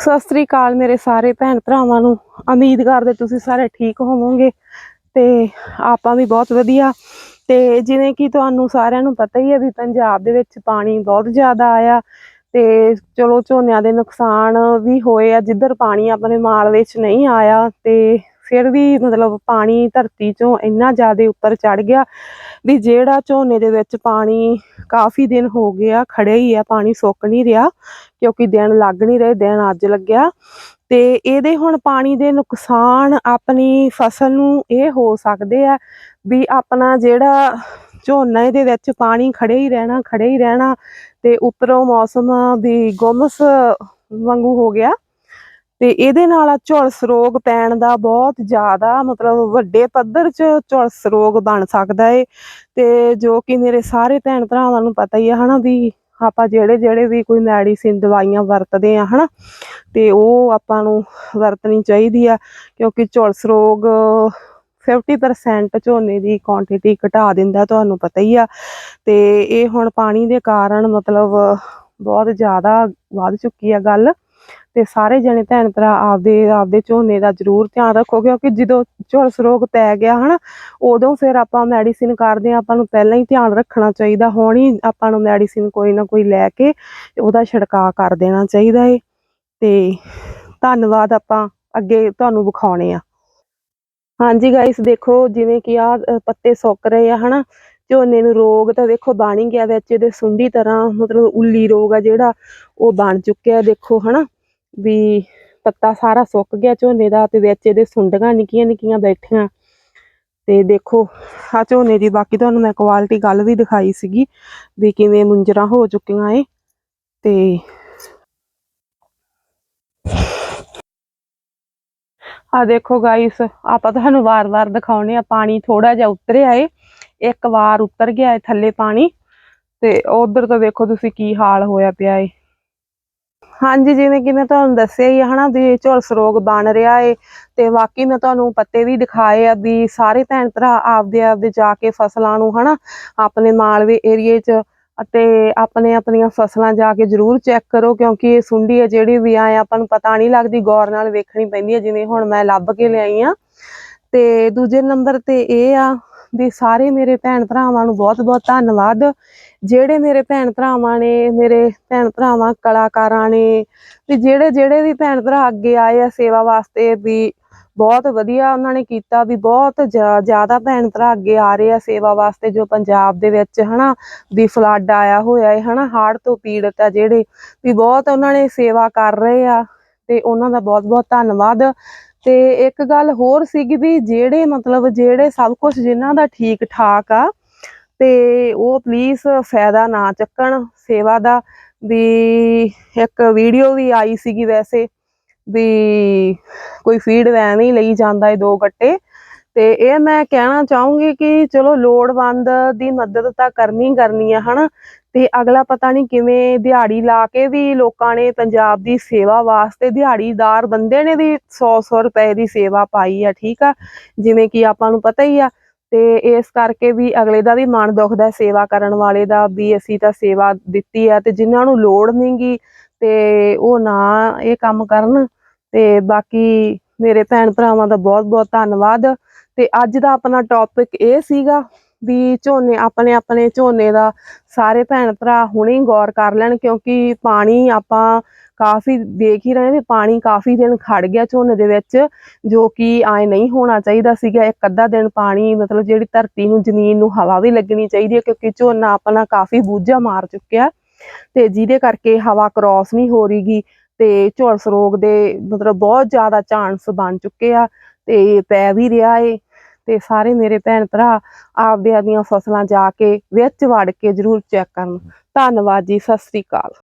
ਸਤਿ ਸ੍ਰੀ ਅਕਾਲ ਮੇਰੇ ਸਾਰੇ ਭੈਣ ਭਰਾਵਾਂ ਨੂੰ। ਉਮੀਦ ਕਰਦੇ ਤੁਸੀਂ ਸਾਰੇ ਠੀਕ ਹੋਵੋਗੇ ਤੇ ਆਪਾਂ ਵੀ ਬਹੁਤ ਵਧੀਆ। ਤੇ ਜਿਵੇਂ ਕਿ ਤੁਹਾਨੂੰ ਸਾਰਿਆਂ ਨੂੰ ਪਤਾ ਹੀ ਹੈ ਵੀ ਪੰਜਾਬ ਦੇ ਵਿੱਚ ਪਾਣੀ ਬਹੁਤ ਜ਼ਿਆਦਾ ਆਇਆ ਤੇ ਚਲੋ ਝੋਨਿਆਂ ਦੇ ਨੁਕਸਾਨ ਵੀ ਹੋਏ ਆ, ਜਿੱਧਰ ਪਾਣੀ ਆਪਣੇ ਮਾਲ ਵਿੱਚ ਨਹੀਂ ਆਇਆ ਤੇ ਫਿਰ ਵੀ ਮਤਲਬ ਪਾਣੀ ਧਰਤੀ ਚੋਂ ਇੰਨਾ ਜ਼ਿਆਦਾ ਉੱਪਰ ਚੜ ਗਿਆ ਵੀ ਜਿਹੜਾ ਝੋਨੇ ਦੇ ਵਿੱਚ ਪਾਣੀ ਕਾਫੀ ਦਿਨ ਹੋ ਗਿਆ ਖੜੇ ਹੀ ਆ, ਪਾਣੀ ਸੁੱਕ ਨਹੀਂ ਰਿਹਾ ਕਿਉਂਕਿ ਦਿਨ ਲੱਗ ਨਹੀਂ ਰਹੇ, ਦਿਨ ਅੱਜ ਲੱਗਿਆ ਤੇ ਇਹਦੇ ਹੁਣ ਪਾਣੀ ਦੇ ਨੁਕਸਾਨ ਆਪਣੀ ਫਸਲ ਨੂੰ ਇਹ ਹੋ ਸਕਦੇ ਆ ਵੀ ਆਪਣਾ ਜਿਹੜਾ ਝੋਨੇ ਦੇ ਵਿੱਚ ਪਾਣੀ ਖੜੇ ਹੀ ਰਹਿਣਾ ਖੜੇ ਹੀ ਰਹਿਣਾ ਤੇ ਉੱਪਰੋਂ ਮੌਸਮ ਵੀ ਗੁੰਮਸ ਵਾਂਗੂ ਹੋ ਗਿਆ। ਤੇ ਇਹਦੇ ਨਾਲ ਝੁਲਸ ਰੋਗ ਪੈਣ ਦਾ ਬਹੁਤ ਜ਼ਿਆਦਾ ਮਤਲਬ ਵੱਡੇ ਪੱਧਰ 'ਚ ਝੁਲਸ ਰੋਗ ਬਣ ਸਕਦਾ ਏ। ਤੇ ਜੋ ਕਿ ਮੇਰੇ ਸਾਰੇ ਭੈਣ ਭਰਾਵਾਂ ਨੂੰ ਪਤਾ ਹੀ ਆ ਹਨਾ ਵੀ ਆਪਾਂ ਜਿਹੜੇ ਜਿਹੜੇ ਵੀ ਕੋਈ ਮੈਡੀਸਿਨ ਦਵਾਈਆਂ ਵਰਤਦੇ ਆ ਹਨਾ, ਤੇ ਉਹ ਆਪਾਂ ਨੂੰ ਵਰਤਣੀ ਚਾਹੀਦੀ ਆ, ਕਿਉਂਕਿ ਝੁਲਸ ਰੋਗ 50% ਝੋਨੇ ਦੀ ਕੁਆਂਟੀਟੀ ਘਟਾ ਦਿੰਦਾ ਤੁਹਾਨੂੰ ਪਤਾ ਹੀ ਆ। ਤੇ ਇਹ ਹੁਣ ਪਾਣੀ ਦੇ ਕਾਰਨ ਮਤਲਬ ਬਹੁਤ ਜ਼ਿਆਦਾ ਵੱਧ ਚੁੱਕੀ ਆ ਗੱਲ। ਤੇ ਸਾਰੇ ਜਣੇ ਭੈਣ ਭਰਾ ਆਪਦੇ ਆਪਦੇ ਝੋਨੇ ਦਾ ਜ਼ਰੂਰ ਧਿਆਨ ਰੱਖੋ, ਕਿਉਂਕਿ ਜਦੋਂ ਝੁਲਸ ਰੋਗ ਪੈ ਗਿਆ ਹਨਾ, ਉਦੋਂ ਫਿਰ ਆਪਾਂ ਮੈਡੀਸਿਨ ਕਰਦੇ ਆ ਆਪਾਂ ਨੂੰ ਪਹਿਲਾਂ ਹੀ ਧਿਆਨ ਰੱਖਣਾ ਚਾਹੀਦਾ, ਹੁਣ ਆਪਾਂ ਨੂੰ ਮੈਡੀਸਿਨ ਕੋਈ ਨਾ ਕੋਈ ਲੈ ਕੇ ਉਹਦਾ ਛਿੜਕਾਅ ਕਰ ਦੇਣਾ ਚਾਹੀਦਾ ਏ। ਤੇ ਧੰਨਵਾਦ ਆਪਾਂ ਅੱਗੇ ਤੁਹਾਨੂੰ ਵਿਖਾਉਣੇ ਆ ਹਾਂਜੀ ਗਾਇਸ ਦੇਖੋ ਜਿਵੇਂ ਕਿ ਆ ਪੱਤੇ ਸੁੱਕ ਰਹੇ ਆ ਹਨਾ, ਝੋਨੇ ਨੂੰ ਰੋਗ ਤਾਂ ਦੇਖੋ ਬਣ ਹੀ ਗਿਆ ਵਿੱਚ, ਇਹਦੇ ਸੁੰਡੀ ਤਰ੍ਹਾਂ ਮਤਲਬ ਉੱਲੀ ਰੋਗ ਆ ਜਿਹੜਾ, ਉਹ ਬਣ ਚੁੱਕਿਆ ਦੇਖੋ ਹਨਾ। ਵੀ ਪੱਤਾ ਸਾਰਾ ਸੁੱਕ ਗਿਆ ਝੋਨੇ ਦਾ ਤੇ ਵਿੱਚ ਇਹਦੇ ਸੁੰਡੀਆਂ ਨਿੱਕੀਆਂ ਨਿੱਕੀਆਂ ਬੈਠੀਆਂ। ਤੇ ਦੇਖੋ ਆ ਝੋਨੇ ਦੀ ਬਾਕੀ ਤੁਹਾਨੂੰ ਮੈਂ ਕੁਆਲਿਟੀ ਗੱਲ ਵੀ ਦਿਖਾਈ ਸੀਗੀ ਵੀ ਕਿਵੇਂ ਮੁੰਜਰਾ ਹੋ ਚੁੱਕੀਆਂ ਏ ਤੇ ਆ ਦੇਖੋ ਗਾਇਸ ਆਪਾਂ ਤੁਹਾਨੂੰ ਵਾਰ-ਵਾਰ ਦਿਖਾਉਣੇ ਆ, ਪਾਣੀ ਥੋੜਾ ਜਿਹਾ ਉਤਰਿਆ ਏ। ਇੱਕ ਵਾਰ ਉਤਰ ਗਿਆ ਏ ਥੱਲੇ ਪਾਣੀ। ਤੇ ਉਧਰ ਤਾਂ ਦੇਖੋ ਤੁਸੀਂ ਕੀ ਹਾਲ ਹੋਇਆ ਪਿਆ ਏ। ਹਾਂਜੀ, ਜਿਵੇਂ ਕਿ ਮੈਂ ਤੁਹਾਨੂੰ ਦੱਸਿਆ ਹੀ ਆ ਹਨਾ ਵੀ ਝੁਲਸ ਰੋਗ ਬਣ ਰਿਹਾ ਏ ਤੇ ਬਾਕੀ ਮੈਂ ਤੁਹਾਨੂੰ ਪੱਤੇ ਵੀ ਦਿਖਾਏ ਆ ਵੀ ਸਾਰੇ ਭੈਣ ਭਰਾ ਆਪਦੇ ਆਪਦੇ ਜਾ ਕੇ ਫਸਲਾਂ ਨੂੰ ਹਨਾ ਆਪਣੇ ਮਾਲਵੇ ਏਰੀਏ 'ਚ ਅਤੇ ਆਪਣੇ ਆਪਣੀਆਂ ਫਸਲਾਂ ਜਾ ਕੇ ਜ਼ਰੂਰ ਚੈੱਕ ਕਰੋ ਕਿਉਂਕਿ ਇਹ ਸੁੰਡੀ ਹੈ ਜਿਹੜੀ ਵੀ ਆਏ ਆਪਾਂ ਨੂੰ ਪਤਾ ਨਹੀਂ ਲੱਗਦੀ, ਗੌਰ ਨਾਲ ਵੇਖਣੀ ਪੈਂਦੀ ਹੈ ਜਿਵੇਂ ਹੁਣ ਮੈਂ ਲੱਭ ਕੇ ਲਿਆਈ ਆ। ਤੇ ਦੂਜੇ ਨੰਬਰ ਤੇ ਇਹ ਆ ਵੀ ਸਾਰੇ ਮੇਰੇ ਭੈਣ ਭਰਾਵਾਂ ਨੂੰ ਬਹੁਤ ਬਹੁਤ ਧੰਨਵਾਦ। ਜਿਹੜੇ ਮੇਰੇ ਭੈਣ ਭਰਾਵਾਂ ਨੇ, ਮੇਰੇ ਭੈਣ ਭਰਾਵਾਂ ਕਲਾਕਾਰਾਂ ਨੇ ਵੀ ਜਿਹੜੇ ਜਿਹੜੇ ਵੀ ਭੈਣ ਭਰਾ ਅੱਗੇ ਆਏ ਆ ਸੇਵਾ ਵਾਸਤੇ ਵੀ ਬਹੁਤ ਵਧੀਆ ਉਹਨਾਂ ਨੇ ਕੀਤਾ ਵੀ ਬਹੁਤ ਜ਼ਿਆ- ਜ਼ਿਆਦਾ ਭੈਣ ਭਰਾ ਅੱਗੇ ਆ ਰਹੇ ਆ ਸੇਵਾ ਵਾਸਤੇ ਜੋ ਪੰਜਾਬ ਦੇ ਵਿੱਚ ਹਨਾ, ਵੀ ਫਲੱਡ ਆਇਆ ਹੋਇਆ ਹੈ ਹਨਾ ਹੜ੍ਹ ਤੋਂ ਪੀੜਤ ਆ ਜਿਹੜੇ ਵੀ ਬਹੁਤ ਉਹਨਾਂ ਨੇ ਸੇਵਾ ਕਰ ਰਹੇ ਆ, ਤੇ ਉਹਨਾਂ ਦਾ ਬਹੁਤ ਬਹੁਤ ਧੰਨਵਾਦ। ਤੇ ਇੱਕ ਗੱਲ ਹੋਰ ਸੀਗੀ ਵੀ ਜਿਹੜੇ ਮਤਲਬ ਜਿਹੜੇ ਸਭ ਕੁਝ ਜਿਨ੍ਹਾਂ ਦਾ ਠੀਕ ਠਾਕ ਆ, ਤੇ ਉਹ ਪਲੀਜ਼ ਫਾਇਦਾ ਨਾ ਚੱਕਣ, ਸੇਵਾ ਦਾ ਵੀ ਇੱਕ ਵੀਡੀਓ ਵੀ ਆਈ ਸੀਗੀ ਵੈਸੇ ਵੀ ਕੋਈ ਫੀਡ ਐਵੇਂ ਹੀ ਲਈ ਜਾਂਦਾ ਏ ਦੋ ਗੱਟੇ, ਤੇ ਇਹ ਮੈਂ ਕਹਿਣਾ ਚਾਹੂੰਗੀ ਕਿ ਚਲੋ ਲੋੜਵੰਦ ਦੀ ਮਦਦ ਤਾਂ ਕਰਨੀ ਕਰਨੀ ਆ, ਹਨਾ? ਤੇ ਅਗਲਾ ਪਤਾ ਨਹੀਂ ਕਿਵੇਂ ਦਿਹਾੜੀ ਲਾ ਕੇ ਵੀ ਲੋਕਾਂ ਨੇ ਪੰਜਾਬ ਦੀ ਸੇਵਾ ਵਾਸਤੇ ਦਿਹਾੜੀਦਾਰ ਬੰਦੇ ਨੇ ਵੀ 100-100 ਰੁਪਏ ਦੀ ਸੇਵਾ ਪਾਈ ਆ, ਠੀਕ ਆ? ਜਿਵੇਂ ਕਿ ਆਪਾਂ ਨੂੰ ਪਤਾ ਹੀ ਆ। ਤੇ ਇਸ ਕਰਕੇ ਵੀ ਅਗਲੇ ਦਾ ਵੀ ਮਨ ਦੁਖਦਾ ਹੈ ਸੇਵਾ ਕਰਨ ਵਾਲੇ ਦਾ ਵੀ ਅਸੀਂ ਤਾਂ ਸੇਵਾ ਦਿੱਤੀ ਆ ਤੇ ਜਿਨ੍ਹਾਂ ਨੂੰ ਲੋੜ ਨਹੀਂਗੀ ਤੇ ਉਹ ਨਾ ਇਹ ਕੰਮ ਕਰਨ। ਤੇ ਬਾਕੀ ਮੇਰੇ ਭੈਣ ਭਰਾਵਾਂ ਦਾ ਬਹੁਤ ਬਹੁਤ ਧੰਨਵਾਦ। ਤੇ ਅੱਜ ਦਾ ਆਪਣਾ ਟੌਪਿਕ ਇਹ ਸੀਗਾ ਵੀ ਝੋਨੇ, ਆਪਣੇ ਆਪਣੇ ਝੋਨੇ ਦਾ ਸਾਰੇ ਭੈਣ ਭਰਾ ਹੁਣੇ ਹੀ ਗੌਰ ਕਰ ਲੈਣ ਕਿਉਂਕਿ ਪਾਣੀ ਆਪਾਂ ਕਾਫੀ ਦੇਖ ਹੀ ਰਹੇ ਵੀ ਪਾਣੀ ਕਾਫੀ ਦਿਨ ਖੜ ਗਿਆ ਝੋਨੇ ਦੇ ਵਿੱਚ, ਜੋ ਕਿ ਆਏ ਨਹੀਂ ਹੋਣਾ ਚਾਹੀਦਾ ਸੀਗਾ। ਇੱਕ ਅੱਧਾ ਦਿਨ ਪਾਣੀ ਮਤਲਬ ਜਿਹੜੀ ਧਰਤੀ ਨੂੰ, ਜ਼ਮੀਨ ਨੂੰ ਹਵਾ ਵੀ ਲੱਗਣੀ ਚਾਹੀਦੀ ਹੈ ਕਿਉਂਕਿ ਝੋਨਾ ਆਪਣਾ ਕਾਫੀ ਬੂਝਾ ਮਾਰ ਚੁੱਕਿਆ ਤੇ ਜਿਹਦੇ ਕਰਕੇ ਹਵਾ ਕ੍ਰਾਸ ਨਹੀਂ ਹੋ ਰਹੀਗੀ ਤੇ ਝੁਲਸ ਰੋਗ ਦੇ ਮਤਲਬ ਬਹੁਤ ਜ਼ਿਆਦਾ ਚਾਂਸ ਬਣ ਚੁੱਕੇ ਆ ਤੇ ਪੈ ਵੀ ਰਿਹਾ ਏ। ਤੇ ਸਾਰੇ ਮੇਰੇ ਭੈਣ ਭਰਾ ਆਪਦੇ ਆਪਦੀਆਂ ਫਸਲਾਂ ਜਾ ਕੇ ਵਿੱਚ ਵੜ ਕੇ ਜ਼ਰੂਰ ਚੈੱਕ ਕਰਨ। ਧੰਨਵਾਦ ਜੀ ਸਤਿ ਸ੍ਰੀ ਅਕਾਲ।